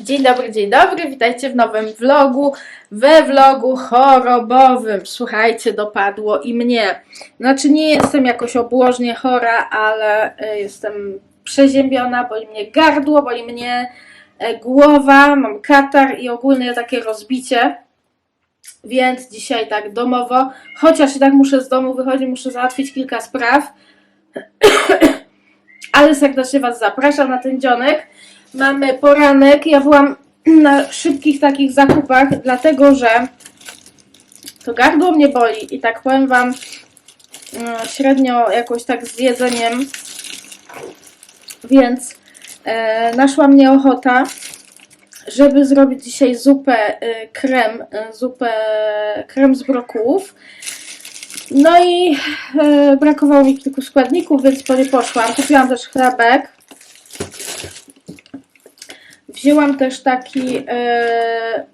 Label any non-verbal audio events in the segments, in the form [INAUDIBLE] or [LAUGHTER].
Dzień dobry, dzień dobry, witajcie w nowym vlogu, we vlogu chorobowym. Słuchajcie, dopadło i mnie. Znaczy nie jestem jakoś obłożnie chora, ale e, jestem przeziębiona, boli mnie gardło, boli mnie e, głowa, mam katar i ogólnie takie rozbicie. Więc dzisiaj tak domowo, chociaż i tak muszę z domu wychodzić, muszę załatwić kilka spraw. [COUGHS] Ale serdecznie Was zapraszam na ten dzionek. Mamy poranek. Ja byłam [CLEARS THROAT] na szybkich takich zakupach, dlatego że to gardło mnie boli i tak powiem Wam mm, średnio jakoś tak z jedzeniem, więc e, naszła mnie ochota, żeby zrobić dzisiaj zupę e, krem, e, zupę krem z brokułów. No i e, brakowało mi kilku składników, więc po nie poszłam. Kupiłam też chlebek. Wzięłam też taki, e,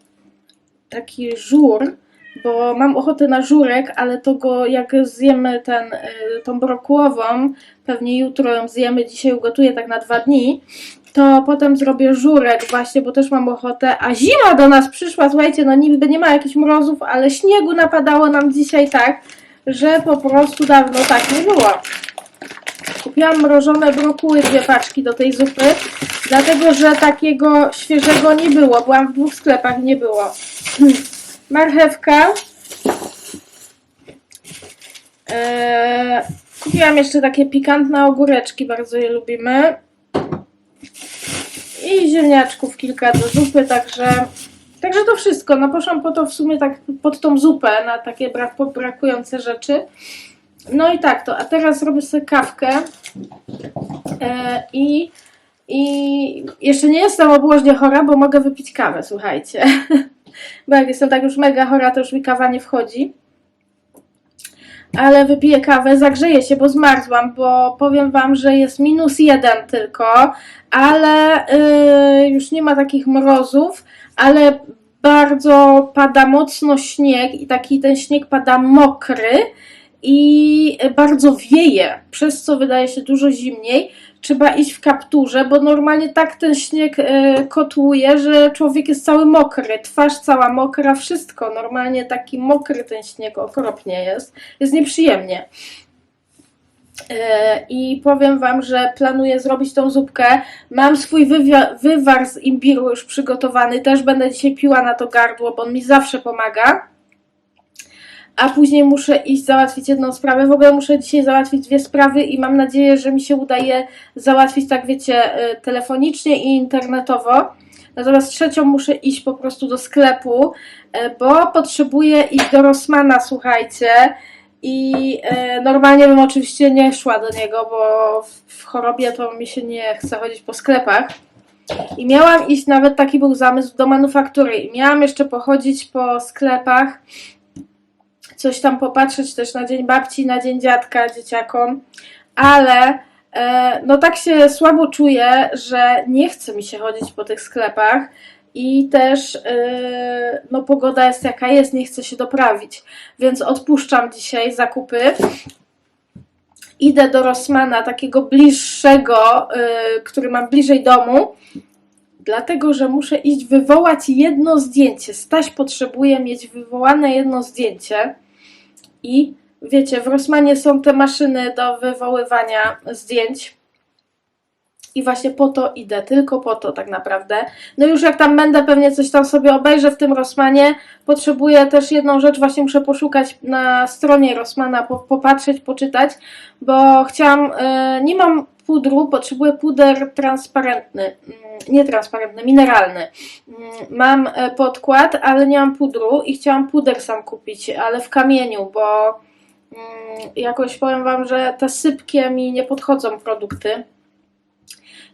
taki żur, bo mam ochotę na żurek, ale to go jak zjemy ten, e, tą brokułową, pewnie jutro ją zjemy, dzisiaj ugotuję tak na dwa dni, to potem zrobię żurek właśnie, bo też mam ochotę, a zima do nas przyszła, słuchajcie, no niby nie ma jakichś mrozów, ale śniegu napadało nam dzisiaj tak, że po prostu dawno tak nie było. Kupiłam mrożone brokuły, dwie paczki do tej zupy, dlatego że takiego świeżego nie było. Byłam w dwóch sklepach, nie było. [CLEARS THROAT] Marchewka. Eee, kupiłam jeszcze takie pikantne ogóreczki, bardzo je lubimy. I ziemniaczków kilka do zupy, także, także to wszystko. No poszłam po to w sumie tak pod tą zupę, na takie brak, brakujące rzeczy. No i tak to, a teraz robię sobie kawkę e, i, i jeszcze nie jestem obłożnie chora, bo mogę wypić kawę, słuchajcie. [LAUGHS] Bo jak jestem tak już mega chora, to już mi kawa nie wchodzi. Ale wypiję kawę, zagrzeję się, bo zmarzłam, bo powiem Wam, że jest minus jeden tylko, ale y, już nie ma takich mrozów, ale bardzo pada mocno śnieg i taki ten śnieg pada mokry i bardzo wieje, przez co wydaje się dużo zimniej. Trzeba iść w kapturze, bo normalnie tak ten śnieg e, kotłuje, że człowiek jest cały mokry, twarz cała mokra, wszystko. Normalnie taki mokry ten śnieg okropnie jest. Jest nieprzyjemnie. E, I powiem Wam, że planuję zrobić tą zupkę. Mam swój wywar z imbiru już przygotowany. Też będę dzisiaj piła na to gardło, bo on mi zawsze pomaga a później muszę iść załatwić jedną sprawę. W ogóle muszę dzisiaj załatwić dwie sprawy i mam nadzieję, że mi się udaje załatwić, tak wiecie, y, telefonicznie i internetowo. Natomiast trzecią muszę iść po prostu do sklepu, y, bo potrzebuję iść do Rossmana, słuchajcie. I y, normalnie bym oczywiście nie szła do niego, bo w chorobie to mi się nie chce chodzić po sklepach. I miałam iść, nawet taki był zamysł, do manufaktury. I miałam jeszcze pochodzić po sklepach, coś tam popatrzeć też na dzień babci, na dzień dziadka dzieciakom, ale e, no tak się słabo czuję, że nie chce mi się chodzić po tych sklepach i też e, no pogoda jest jaka jest, nie chcę się doprawić, więc odpuszczam dzisiaj zakupy. Idę do Rossmana, takiego bliższego, e, który mam bliżej domu, dlatego że muszę iść wywołać jedno zdjęcie. Staś potrzebuje mieć wywołane jedno zdjęcie. I wiecie, w Rossmanie są te maszyny do wywoływania zdjęć. I właśnie po to idę, tylko po to tak naprawdę. No już jak tam będę, pewnie coś tam sobie obejrzę w tym Rossmanie. Potrzebuję też jedną rzecz, właśnie muszę poszukać na stronie Rossmana, po, popatrzeć, poczytać, bo chciałam, e, nie mam pudru, potrzebuję puder transparentny, mm, nie transparentny, mineralny. Mm, Mam e, podkład, ale nie mam pudru i chciałam puder sam kupić, ale w kamieniu, bo mm, jakoś powiem Wam, że te sypkie mi nie podchodzą produkty.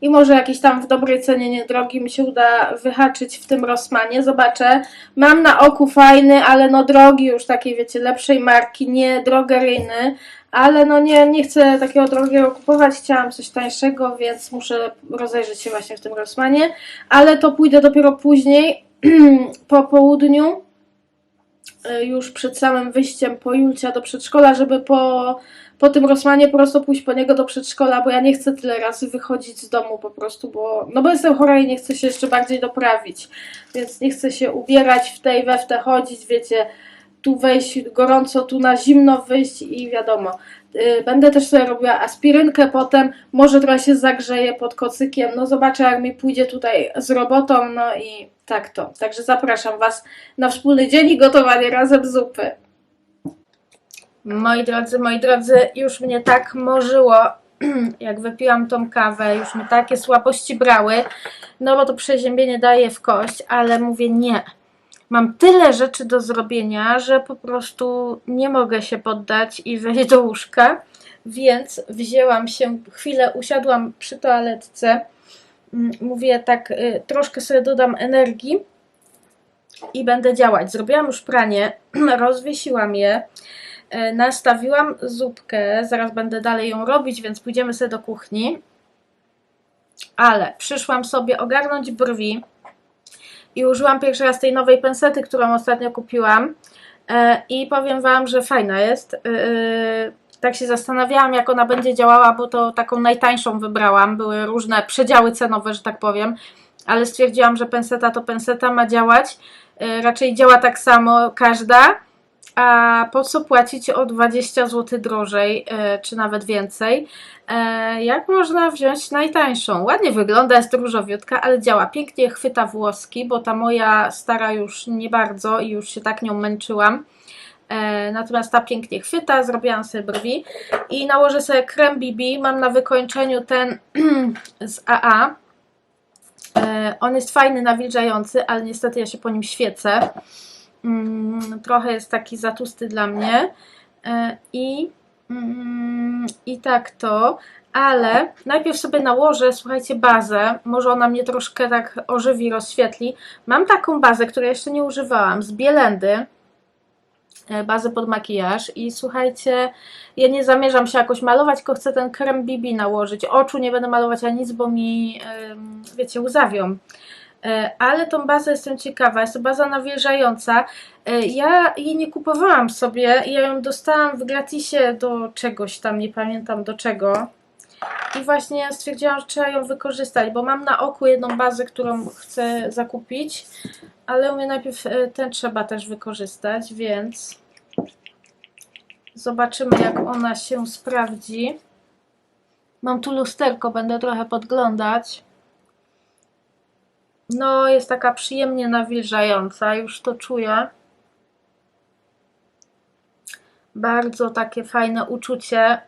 I może jakiś tam w dobrej cenie niedrogi mi się uda wyhaczyć w tym Rossmanie. Zobaczę. Mam na oku fajny, ale no drogi już takiej, wiecie, lepszej marki, nie drogeryjny. Ale no nie, nie chcę takiego drogiego kupować, chciałam coś tańszego, więc muszę rozejrzeć się właśnie w tym Rossmanie. Ale to pójdę dopiero później, [CLEARS THROAT] po południu, y, już przed samym wyjściem po Julcia do przedszkola, żeby po, po tym Rosmanie prosto pójść po niego do przedszkola, bo ja nie chcę tyle razy wychodzić z domu po prostu, bo, no bo jestem chora i nie chcę się jeszcze bardziej doprawić, więc nie chcę się ubierać w tej, we chodzić, wiecie, tu wejść gorąco, tu na zimno wyjść i wiadomo. Yy, Będę też sobie robiła aspirynkę potem, może trochę się zagrzeję pod kocykiem, no zobaczę jak mi pójdzie tutaj z robotą, no i tak to. Także zapraszam Was na wspólny dzień i gotowanie razem zupy. Moi drodzy, moi drodzy, już mnie tak morzyło, [CLEARS THROAT] jak wypiłam tą kawę, już mnie takie słabości brały, no bo to przeziębienie daje w kość, ale mówię nie. Mam tyle rzeczy do zrobienia, że po prostu nie mogę się poddać i wejść do łóżka, więc wzięłam się, chwilę usiadłam przy toaletce, Mm, mówię tak, y, troszkę sobie dodam energii i będę działać. Zrobiłam już pranie, [CLEARS THROAT] rozwiesiłam je, e, nastawiłam zupkę, zaraz będę dalej ją robić, więc pójdziemy sobie do kuchni. Ale przyszłam sobie ogarnąć brwi i użyłam pierwszy raz tej nowej pensety, którą ostatnio kupiłam. E, I powiem Wam, że fajna jest. E, Tak się zastanawiałam, jak ona będzie działała, bo to taką najtańszą wybrałam. Były różne przedziały cenowe, że tak powiem, ale stwierdziłam, że penseta to penseta ma działać. E, Raczej działa tak samo każda. A po co płacić o 20 zł drożej, e, czy nawet więcej? E, Jak można wziąć najtańszą? Ładnie wygląda, jest różowiutka, ale działa. Pięknie chwyta włoski, bo ta moja stara już nie bardzo i już się tak nią męczyłam. E, Natomiast ta pięknie chwyta, zrobiłam sobie brwi i nałożę sobie krem BB. Mam na wykończeniu ten [CLEARS THROAT] z AA. On jest fajny, nawilżający, ale niestety ja się po nim świecę. Mm, Trochę jest taki za tłusty dla mnie. E, I, mm, I tak to. Ale najpierw sobie nałożę, słuchajcie, bazę. Może ona mnie troszkę tak ożywi, rozświetli. Mam taką bazę, której jeszcze nie używałam, z Bielendy e, bazę pod makijaż i słuchajcie, ja nie zamierzam się jakoś malować, tylko chcę ten krem BB nałożyć. Oczu nie będę malować ani nic, bo mi, wiecie, łzawią. E, Ale tą bazę jestem ciekawa, jest to baza nawilżająca. E, Ja jej nie kupowałam sobie, ja ją dostałam w gratisie do czegoś tam, nie pamiętam do czego. I właśnie stwierdziłam, że trzeba ją wykorzystać, bo mam na oku jedną bazę, którą chcę zakupić, ale u mnie najpierw e, ten trzeba też wykorzystać, więc zobaczymy jak ona się sprawdzi. Mam tu lusterko, będę trochę podglądać. No, jest taka przyjemnie nawilżająca, już to czuję. Bardzo takie fajne uczucie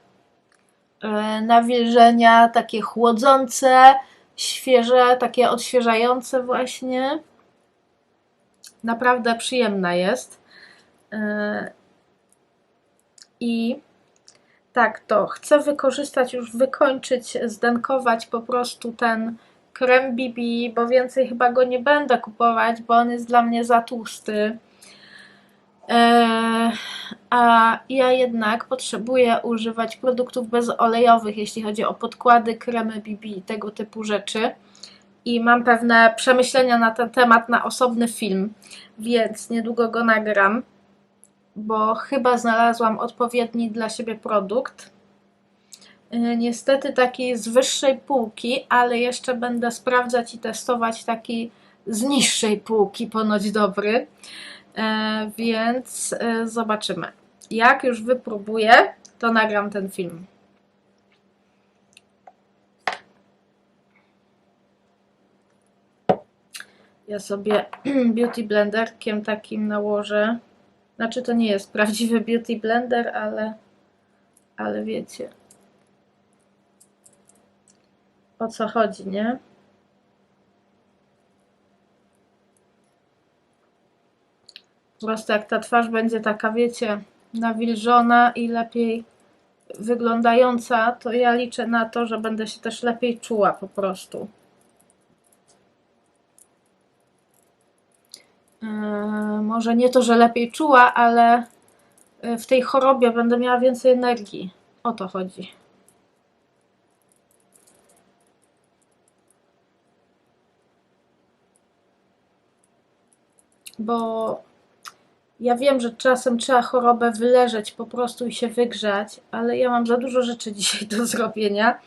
e, nawilżenia, takie chłodzące, świeże, takie odświeżające właśnie. Naprawdę przyjemna jest. E, I tak to chcę wykorzystać, już wykończyć, zdenkować po prostu ten krem BB, bo więcej chyba go nie będę kupować, bo on jest dla mnie za tłusty. Eee, a ja jednak potrzebuję używać produktów bezolejowych, jeśli chodzi o podkłady, kremy BB i tego typu rzeczy. I mam pewne przemyślenia na ten temat na osobny film, więc niedługo go nagram, bo chyba znalazłam odpowiedni dla siebie produkt. Yy, Niestety taki z wyższej półki, ale jeszcze będę sprawdzać i testować taki z niższej półki, ponoć dobry. E, więc e, zobaczymy. Jak już wypróbuję, to nagram ten film. Ja sobie [CLEARS THROAT] beauty blenderkiem takim nałożę. Znaczy to nie jest prawdziwy beauty blender, ale, ale wiecie o co chodzi, nie? Po prostu jak ta twarz będzie taka, wiecie, nawilżona i lepiej wyglądająca, to ja liczę na to, że będę się też lepiej czuła po prostu. Yy, może nie to, że lepiej czuła, ale yy, w tej chorobie będę miała więcej energii. O to chodzi. Bo Ja wiem, że czasem trzeba chorobę wyleżeć po prostu i się wygrzać, ale ja mam za dużo rzeczy [LAUGHS] dzisiaj do zrobienia.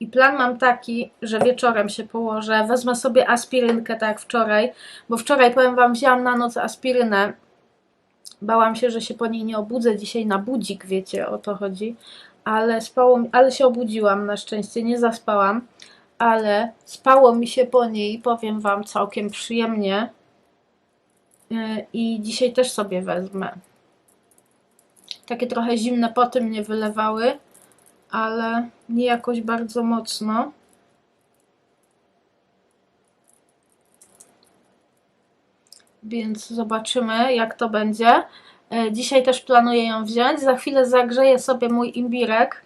I plan mam taki, że wieczorem się położę, wezmę sobie aspirynkę, tak jak wczoraj, bo wczoraj, powiem Wam, wzięłam na noc aspirynę. Bałam się, że się po niej nie obudzę dzisiaj na budzik, wiecie, o to chodzi. Ale, spało, ale się obudziłam na szczęście, nie zaspałam, ale spało mi się po niej, powiem Wam, całkiem przyjemnie. Yy, I dzisiaj też sobie wezmę. Takie trochę zimne poty mnie wylewały, ale nie jakoś bardzo mocno. Więc zobaczymy, jak to będzie. E, Dzisiaj też planuję ją wziąć. Za chwilę zagrzeję sobie mój imbirek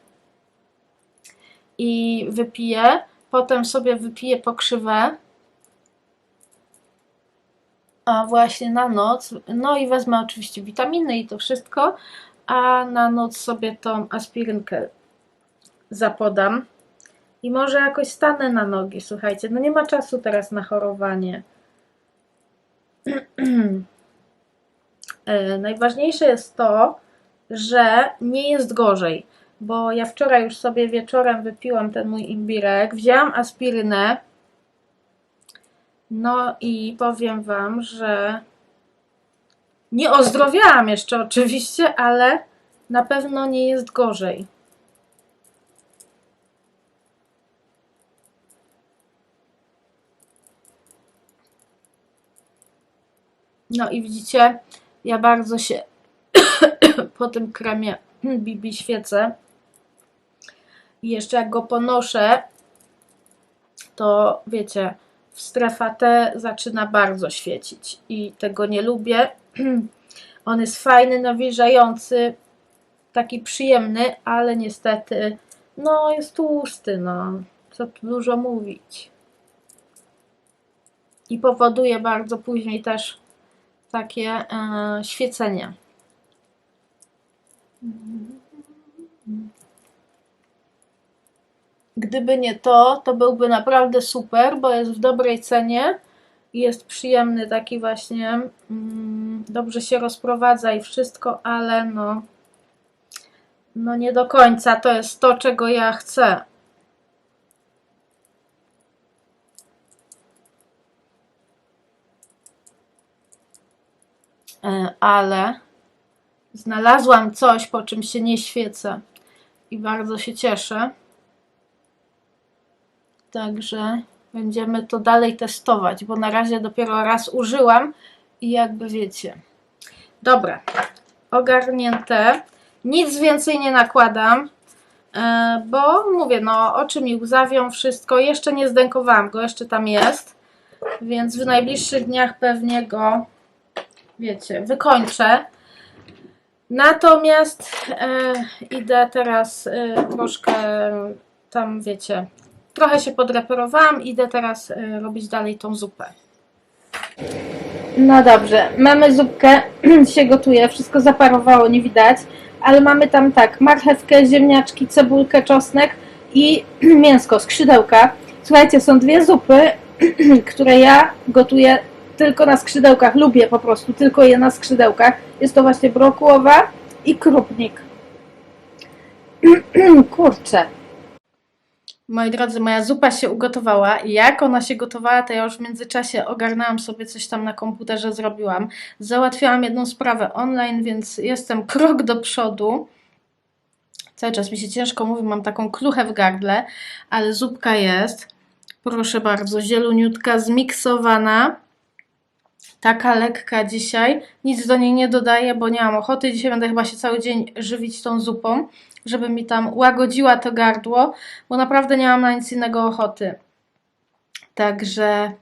i wypiję. Potem sobie wypiję pokrzywę. A właśnie na noc. No i wezmę oczywiście witaminy i to wszystko. A na noc sobie tą aspirynkę zapodam. I może jakoś stanę na nogi, słuchajcie. No nie ma czasu teraz na chorowanie. [CLEARS THROAT] E, Najważniejsze jest to, że nie jest gorzej, bo ja wczoraj już sobie wieczorem wypiłam ten mój imbirek, wzięłam aspirynę, no i powiem Wam, że nie ozdrowiałam jeszcze oczywiście, ale na pewno nie jest gorzej. No i widzicie, ja bardzo się [COUGHS] po tym kremie [COUGHS] BB świecę. I jeszcze jak go ponoszę, to wiecie, strefa T zaczyna bardzo świecić i tego nie lubię. [CLEARS THROAT] On jest fajny, nawilżający, taki przyjemny, ale niestety no jest tłusty, no co tu dużo mówić. I powoduje bardzo później też takie e, świecenie. Gdyby nie to, to byłby naprawdę super, bo jest w dobrej cenie i jest przyjemny, taki właśnie mm, dobrze się rozprowadza i wszystko, ale no, no nie do końca to jest to, czego ja chcę. E, ale znalazłam coś, po czym się nie świecę i bardzo się cieszę. Także będziemy to dalej testować, bo na razie dopiero raz użyłam i jakby wiecie. Dobra, ogarnięte. Nic więcej nie nakładam, e, bo mówię, no oczy mi łzawią, wszystko. Jeszcze nie zdękowałam go, jeszcze tam jest, więc w najbliższych dniach pewnie go wiecie, wykończę. Natomiast e, idę teraz e, troszkę tam, wiecie, trochę się podreperowałam, idę teraz e, robić dalej tą zupę. No dobrze, mamy zupkę, [CLEARS THROAT] się gotuje, wszystko zaparowało, nie widać, ale mamy tam tak, marchewkę, ziemniaczki, cebulkę, czosnek i [CLEARS THROAT] mięsko, skrzydełka. Słuchajcie, są dwie zupy, [CLEARS THROAT] które ja gotuję tylko na skrzydełkach, lubię po prostu tylko je na skrzydełkach. Jest to właśnie brokułowa i krupnik. Kurczę. Moi drodzy, moja zupa się ugotowała jak ona się gotowała, to ja już w międzyczasie ogarnęłam sobie coś tam na komputerze, zrobiłam. Załatwiłam jedną sprawę online, więc jestem krok do przodu. Cały czas mi się ciężko mówi, mam taką kluchę w gardle, ale zupka jest. Proszę bardzo, zieloniutka, zmiksowana. Taka lekka dzisiaj. Nic do niej nie dodaję, bo nie mam ochoty. Dzisiaj będę chyba się cały dzień żywić tą zupą, żeby mi tam łagodziła to gardło, bo naprawdę nie mam na nic innego ochoty. Także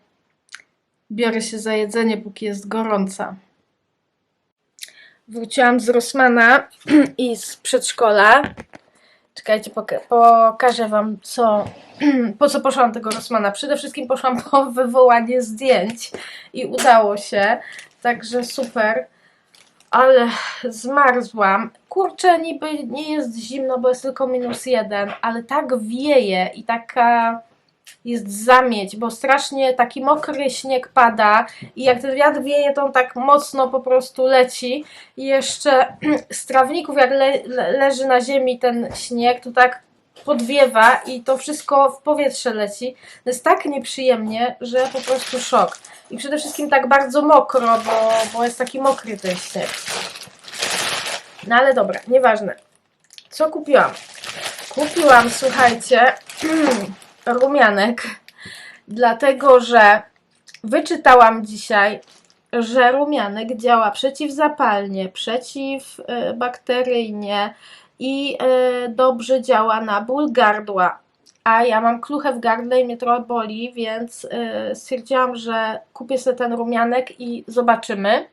biorę się za jedzenie, póki jest gorąca. Wróciłam z Rosmana [CLEARS THROAT] i z przedszkola. Czekajcie, poka- pokażę Wam, co, [CLEARS THROAT] po co poszłam tego Rosmana. Przede wszystkim poszłam po wywołanie zdjęć i udało się, także super. Ale zmarzłam. Kurczę, niby nie jest zimno, bo jest tylko minus jeden, ale tak wieje i taka jest zamieć, bo strasznie taki mokry śnieg pada i jak ten wiatr wieje, to on tak mocno po prostu leci i jeszcze [CLEARS THROAT] z trawników jak le, le, leży na ziemi ten śnieg, to tak podwiewa i to wszystko w powietrze leci. To jest tak nieprzyjemnie, że po prostu szok. I przede wszystkim tak bardzo mokro, bo, bo jest taki mokry ten śnieg. No ale dobra, nieważne. Co kupiłam? Kupiłam, słuchajcie, [CLEARS THROAT] rumianek, dlatego że wyczytałam dzisiaj, że rumianek działa przeciwzapalnie, przeciwbakteryjnie i e, dobrze działa na ból gardła. A ja mam kluchę w gardle i mnie trochę boli, więc e, stwierdziłam, że kupię sobie ten rumianek i zobaczymy.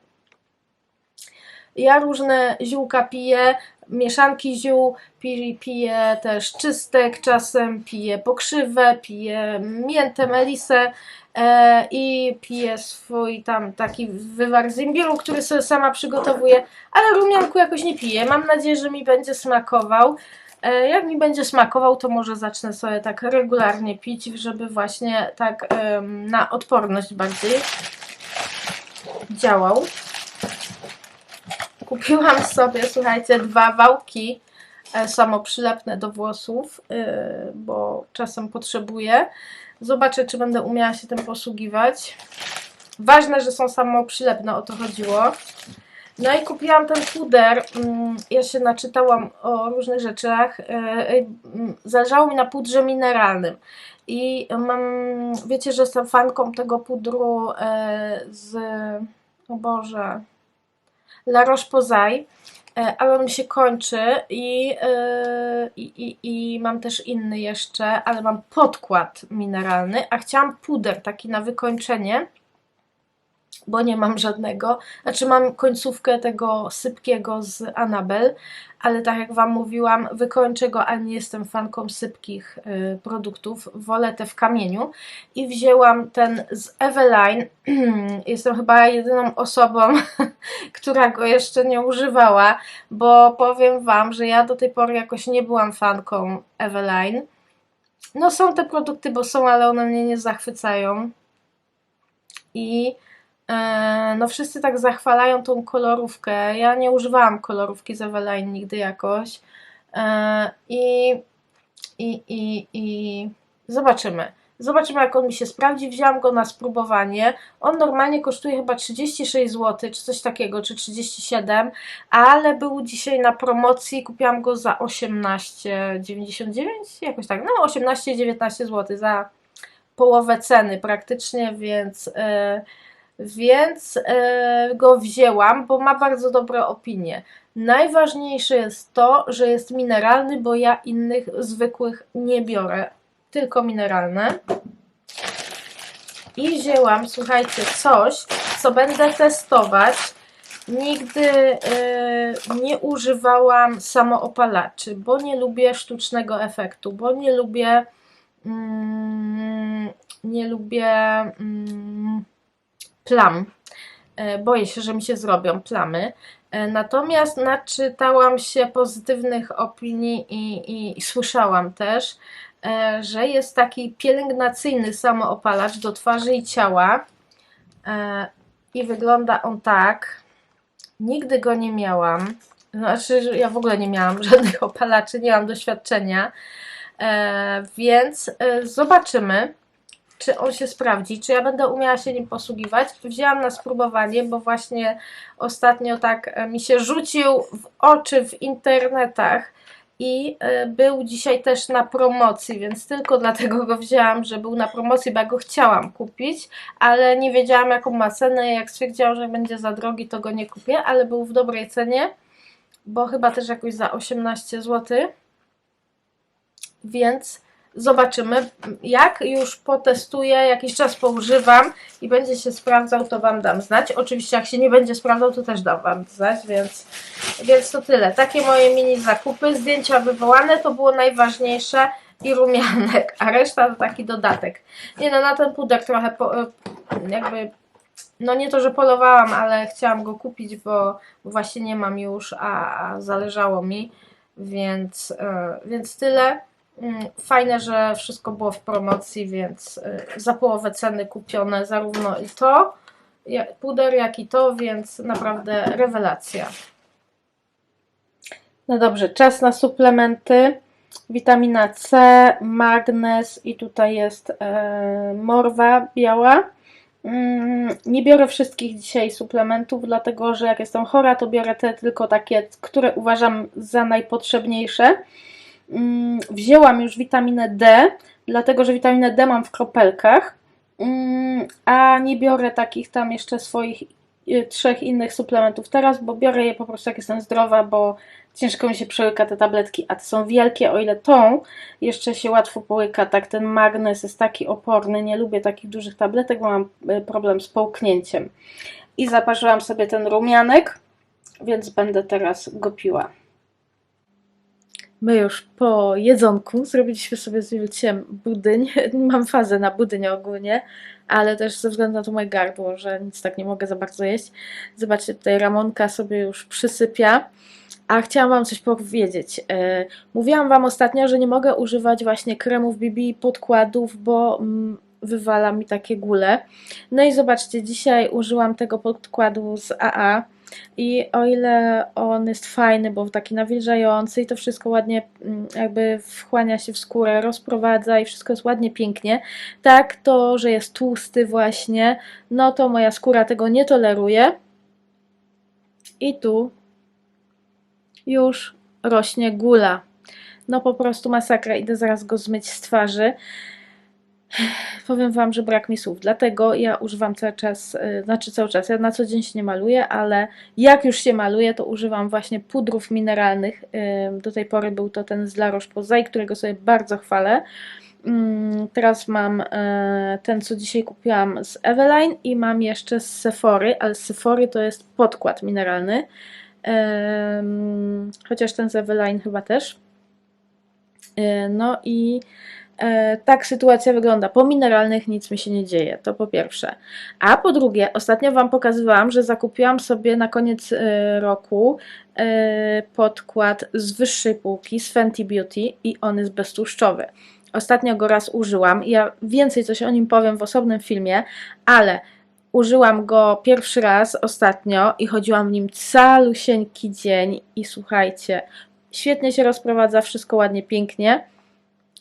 Ja różne ziółka piję, mieszanki ziół, pi- piję też czystek, czasem piję pokrzywę, piję miętę, melisę e, i piję swój tam taki wywar z imbiru, który sobie sama przygotowuję, ale rumianku jakoś nie piję. Mam nadzieję, że mi będzie smakował. E, jak mi będzie smakował, to może zacznę sobie tak regularnie pić, żeby właśnie tak em, na odporność bardziej działał. Kupiłam sobie, słuchajcie, dwa wałki e, samoprzylepne do włosów, e, bo czasem potrzebuję. Zobaczę, czy będę umiała się tym posługiwać. Ważne, że są samoprzylepne, o to chodziło. No i kupiłam ten puder. mm, Ja się naczytałam o różnych rzeczach. e, e, mm, Zależało mi na pudrze mineralnym. I mam, wiecie, że jestem fanką tego pudru e, z, o Boże, La Roche-Posay, ale on mi się kończy i, e, i, i, i mam też inny jeszcze, ale mam podkład mineralny, a chciałam puder taki na wykończenie, bo nie mam żadnego. Znaczy mam końcówkę tego sypkiego z Anabel, ale tak jak Wam mówiłam, wykończę go, a nie jestem fanką sypkich y, produktów. Wolę te w kamieniu. I wzięłam ten z Eveline. [CLEARS THROAT] Jestem chyba jedyną osobą, [LAUGHS] która go jeszcze nie używała, bo powiem Wam, że ja do tej pory jakoś nie byłam fanką Eveline. No są te produkty, bo są, ale one mnie nie zachwycają. I no wszyscy tak zachwalają tą kolorówkę. Ja nie używałam kolorówki z Eveline nigdy jakoś. E, I, i, i, i zobaczymy. Zobaczymy, jak on mi się sprawdzi. Wzięłam go na spróbowanie. On normalnie kosztuje chyba 36 zł, czy coś takiego, czy 37, ale był dzisiaj na promocji. Kupiłam go za 18,99, jakoś tak, no 18-19 zł za połowę ceny praktycznie, więc, e, więc e, go wzięłam, bo ma bardzo dobre opinie. Najważniejsze jest to, że jest mineralny, bo ja innych zwykłych nie biorę, tylko mineralne. I wzięłam, słuchajcie, coś, co będę testować. Nigdy e, nie używałam samoopalaczy, bo nie lubię sztucznego efektu, bo nie lubię mm, nie lubię mm, plam. E, Boję się, że mi się zrobią plamy. E, Natomiast naczytałam się pozytywnych opinii i, i, i słyszałam też, e, że jest taki pielęgnacyjny samoopalacz do twarzy i ciała. I wygląda on tak. Nigdy go nie miałam. Znaczy, ja w ogóle nie miałam [LAUGHS] żadnych opalaczy, nie mam doświadczenia. Więc zobaczymy, czy on się sprawdzi, czy ja będę umiała się nim posługiwać. Wzięłam na spróbowanie, bo właśnie ostatnio tak e, mi się rzucił w oczy w internetach i e, był dzisiaj też na promocji, więc tylko dlatego go wzięłam, że był na promocji, bo ja go chciałam kupić, ale nie wiedziałam jaką ma cenę. Jak stwierdziłam, że będzie za drogi, to go nie kupię, ale był w dobrej cenie, bo chyba też jakoś za 18 zł. Więc zobaczymy. Jak już potestuję, jakiś czas poużywam i będzie się sprawdzał, to Wam dam znać. Oczywiście, jak się nie będzie sprawdzał, to też dam Wam znać, więc, więc to tyle. Takie moje mini zakupy. Zdjęcia wywołane to było najważniejsze i rumianek, a reszta to taki dodatek. Nie no, na ten puder trochę po, jakby. No nie to, że polowałam, ale chciałam go kupić, bo właśnie nie mam już, a, a zależało mi, więc, e, więc tyle. Mm, Fajne, że wszystko było w promocji, więc y, za połowę ceny kupione zarówno i to, puder, jak i to, więc naprawdę rewelacja. No dobrze, czas na suplementy. Witamina C, magnez i tutaj jest e, morwa biała. Mm, Nie biorę wszystkich dzisiaj suplementów, dlatego że jak jestem chora, to biorę te tylko takie, które uważam za najpotrzebniejsze. Mm, Wzięłam już witaminę D, dlatego że witaminę D mam w kropelkach, Mm, a nie biorę takich tam jeszcze swoich y, trzech innych suplementów teraz, bo biorę je po prostu jak jestem zdrowa, bo ciężko mi się przełyka te tabletki, a te są wielkie, o ile tą jeszcze się łatwo połyka, tak ten magnes jest taki oporny, nie lubię takich dużych tabletek, bo mam y, problem z połknięciem. I zaparzyłam sobie ten rumianek, więc będę teraz go piła. My już po jedzonku zrobiliśmy sobie z Julciem budyń. [LAUGHS] Mam fazę na budyń ogólnie, ale też ze względu na to moje gardło, że nic tak nie mogę za bardzo jeść. Zobaczcie, tutaj Ramonka sobie już przysypia. A chciałam Wam coś powiedzieć. E, Mówiłam Wam ostatnio, że nie mogę używać właśnie kremów BB podkładów, bo mm, wywala mi takie gule. No i zobaczcie, dzisiaj użyłam tego podkładu z AA. I o ile on jest fajny, bo taki nawilżający i to wszystko ładnie mm, jakby wchłania się w skórę, rozprowadza i wszystko jest ładnie, pięknie, tak to, że jest tłusty właśnie, no to moja skóra tego nie toleruje. I tu już rośnie gula. No po prostu masakra, idę zaraz go zmyć z twarzy. Powiem Wam, że brak mi słów, dlatego ja używam cały czas, y, znaczy cały czas, ja na co dzień się nie maluję, ale jak już się maluję, to używam właśnie pudrów mineralnych. Do tej pory był to ten z La Roche-Posay, którego sobie bardzo chwalę. Ym, Teraz mam e, ten, co dzisiaj kupiłam z Eveline i mam jeszcze z Sephory, ale Sephory to jest podkład mineralny. Chociaż ten z Eveline chyba też. E, No i tak sytuacja wygląda. Po mineralnych nic mi się nie dzieje, to po pierwsze. A po drugie, ostatnio Wam pokazywałam, że zakupiłam sobie na koniec e, roku e, podkład z wyższej półki, z Fenty Beauty i on jest beztłuszczowy. Ostatnio go raz użyłam. Ja więcej coś o nim powiem w osobnym filmie, ale użyłam go pierwszy raz ostatnio i chodziłam w nim calusieńki dzień i słuchajcie, świetnie się rozprowadza, wszystko ładnie, pięknie.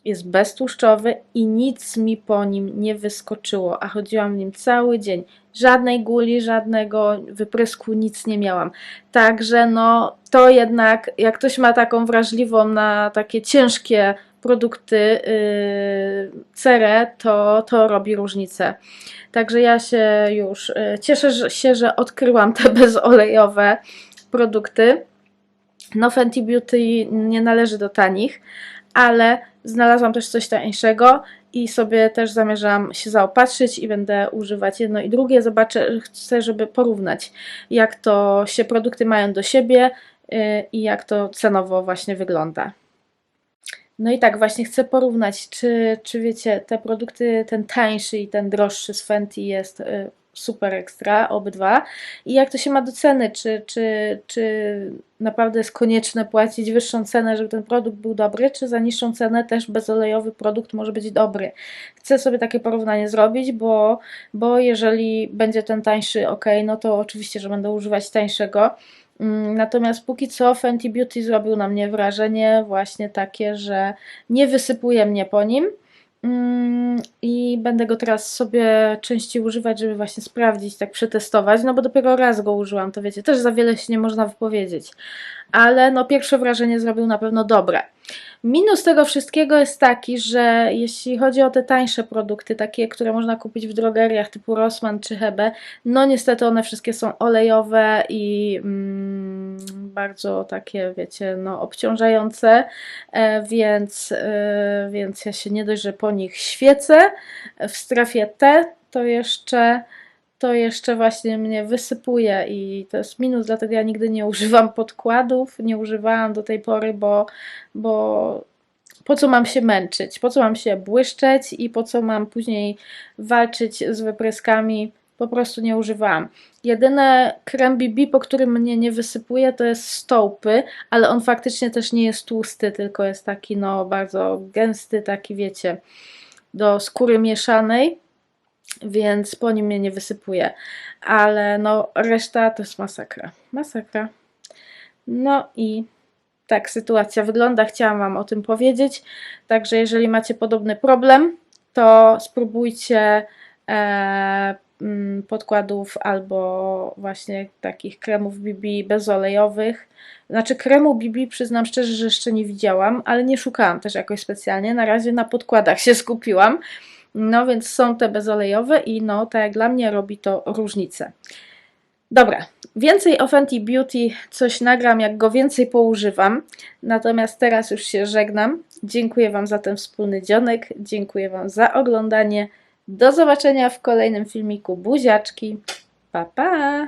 Jest beztłuszczowy i nic mi po nim nie wyskoczyło, a chodziłam nim cały dzień. Żadnej guli, żadnego wyprysku, nic nie miałam. Także no to jednak, jak ktoś ma taką wrażliwą na takie ciężkie produkty yy, cerę, to, to robi różnicę. Także ja się już yy, cieszę się, że odkryłam te [LAUGHS] bezolejowe produkty. No Fenty Beauty nie należy do tanich, ale znalazłam też coś tańszego i sobie też zamierzam się zaopatrzyć i będę używać jedno i drugie. Zobaczę, chcę, żeby porównać, jak to się produkty mają do siebie yy, i jak to cenowo właśnie wygląda. No i tak, właśnie chcę porównać, czy, czy wiecie, te produkty, ten tańszy i ten droższy z Fenty jest y, super ekstra, obydwa. I jak to się ma do ceny, czy, czy, czy naprawdę jest konieczne płacić wyższą cenę, żeby ten produkt był dobry, czy za niższą cenę też bezolejowy produkt może być dobry. Chcę sobie takie porównanie zrobić, bo, bo jeżeli będzie ten tańszy ok, no to oczywiście, że będę używać tańszego. Mm, Natomiast póki co Fenty Beauty zrobił na mnie wrażenie właśnie takie, że nie wysypuje mnie po nim. Mm, I będę go teraz sobie częściej używać, żeby właśnie sprawdzić, tak przetestować, no bo dopiero raz go użyłam, to wiecie, też za wiele się nie można wypowiedzieć. Ale no pierwsze wrażenie zrobił na pewno dobre. Minus tego wszystkiego jest taki, że jeśli chodzi o te tańsze produkty, takie, które można kupić w drogeriach typu Rossmann czy Hebe, no niestety one wszystkie są olejowe i mm, bardzo takie, wiecie, no obciążające, e, więc, e, więc ja się nie dość, że po nich świecę. W strefie T to jeszcze to jeszcze właśnie mnie wysypuje i to jest minus, dlatego ja nigdy nie używam podkładów, nie używałam do tej pory, bo, bo po co mam się męczyć, po co mam się błyszczeć i po co mam później walczyć z wypryskami. Po prostu nie używałam. Jedyne krem BB, po którym mnie nie wysypuje, to jest stołpy, ale on faktycznie też nie jest tłusty, tylko jest taki no bardzo gęsty, taki wiecie, do skóry mieszanej, więc po nim mnie nie wysypuje. Ale no reszta to jest masakra. Masakra. No i tak sytuacja wygląda. Chciałam Wam o tym powiedzieć. Także jeżeli macie podobny problem, to spróbujcie e, podkładów albo właśnie takich kremów BB bezolejowych. Znaczy kremu BB przyznam szczerze, że jeszcze nie widziałam, ale nie szukałam też jakoś specjalnie. Na razie na podkładach się skupiłam. No więc są te bezolejowe i no tak jak dla mnie robi to różnicę. Dobra, więcej o Fenty Beauty coś nagram, jak go więcej poużywam. Natomiast teraz już się żegnam. Dziękuję Wam za ten wspólny dzionek. Dziękuję Wam za oglądanie. Do zobaczenia w kolejnym filmiku. Buziaczki. Pa, pa!